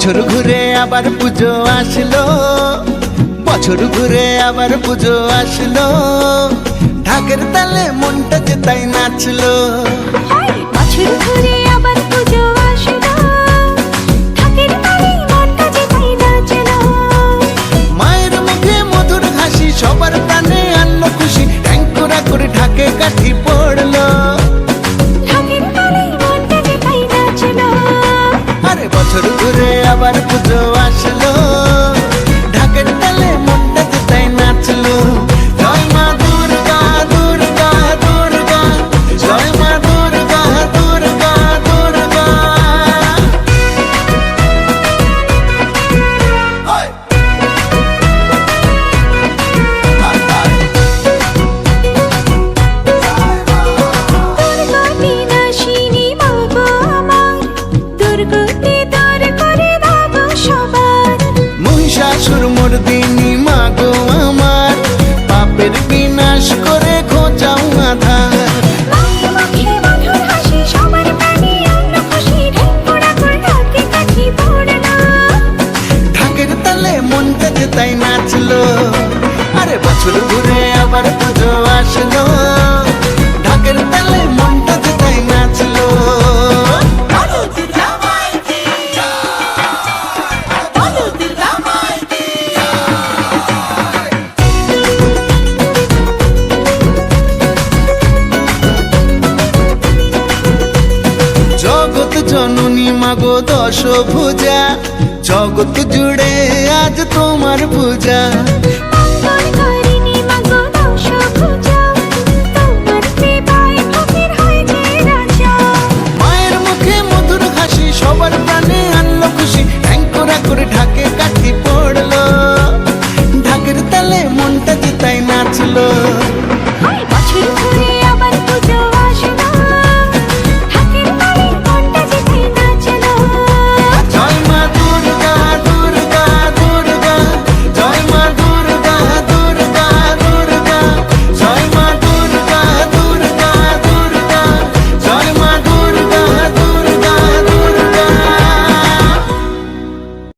বছর ঘুরে আবার পুজো আসলো। বছর ঘুরে আবার পুজো আসলো। ঢাকের তালে মনটা যে তাই নাচলো। দুর্গতি দূর করে দাও সবার। মহিষাসুর মর্দিনী মা গো আমার। পাপের বিনাশ করে মনটা যে তাই নাচলো। আরে বছর ঘুরে আবার পুজো আসলো। জননী মাগো দশ ভুজা জগৎ জুড়ে আজ তোমার পূজা।